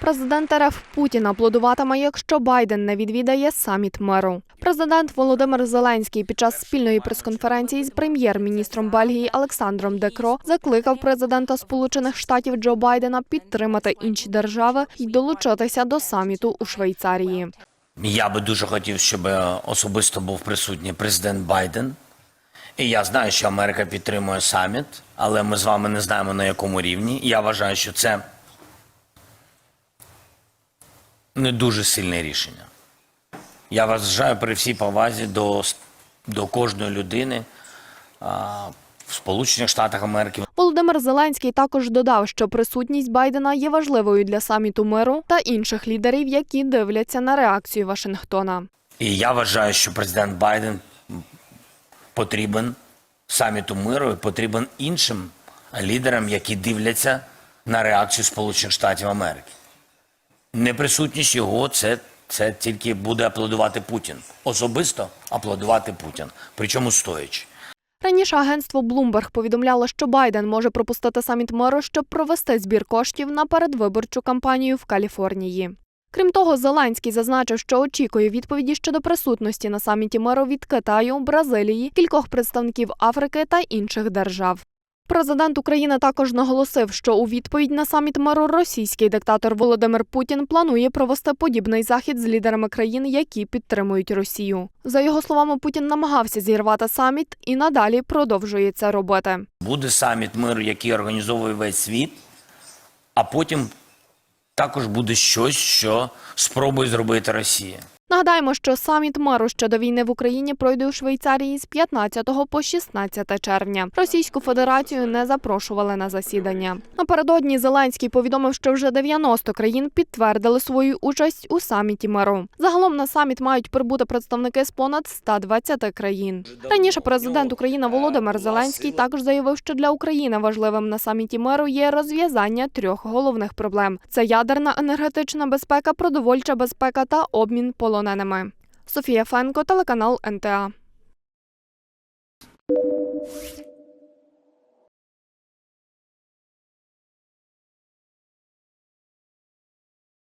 Президент РФ Путін аплодуватиме, якщо Байден не відвідає саміт миру. Президент Володимир Зеленський під час спільної прес-конференції з прем'єр-міністром Бельгії Олександром Декро закликав президента Сполучених Штатів Джо Байдена підтримати інші держави і долучитися до саміту у Швейцарії. Я би дуже хотів, щоб особисто був присутній президент Байден. І я знаю, що Америка підтримує саміт, але ми з вами не знаємо на якому рівні. Я вважаю, що це не дуже сильне рішення. Я вважаю при всій повазі до, до кожної людини а, в Сполучених Штатах Америки, Володимир Зеленський також додав, що присутність Байдена є важливою для саміту миру та інших лідерів, які дивляться на реакцію Вашингтона. І я вважаю, що президент Байден потрібен саміту миру і потрібен іншим лідерам, які дивляться на реакцію Сполучених Штатів Америки. Неприсутність його це, це тільки буде аплодувати Путін. Особисто аплодувати Путін, причому стоячи. Раніше агентство Bloomberg повідомляло, що Байден може пропустити саміт миру, щоб провести збір коштів на передвиборчу кампанію в Каліфорнії. Крім того, Зеленський зазначив, що очікує відповіді щодо присутності на саміті миру від Китаю, Бразилії, кількох представників Африки та інших держав. Президент України також наголосив, що у відповідь на саміт миру російський диктатор Володимир Путін планує провести подібний захід з лідерами країн, які підтримують Росію. За його словами, Путін намагався зірвати саміт і надалі продовжує це робити. Буде саміт миру, який організовує весь світ, а потім також буде щось, що спробує зробити Росія. Нагадаємо, що саміт миру щодо війни в Україні пройде у Швейцарії з 15 по 16 червня. Російську Федерацію не запрошували на засідання. Напередодні Зеленський повідомив, що вже 90 країн підтвердили свою участь у саміті миру. Загалом на саміт мають прибути представники з понад 120 країн. Раніше президент України Володимир Зеленський також заявив, що для України важливим на саміті миру є розв'язання трьох головних проблем: це ядерна енергетична безпека, продовольча безпека та обмін полоненими. Софія Фенко, телеканал НТА.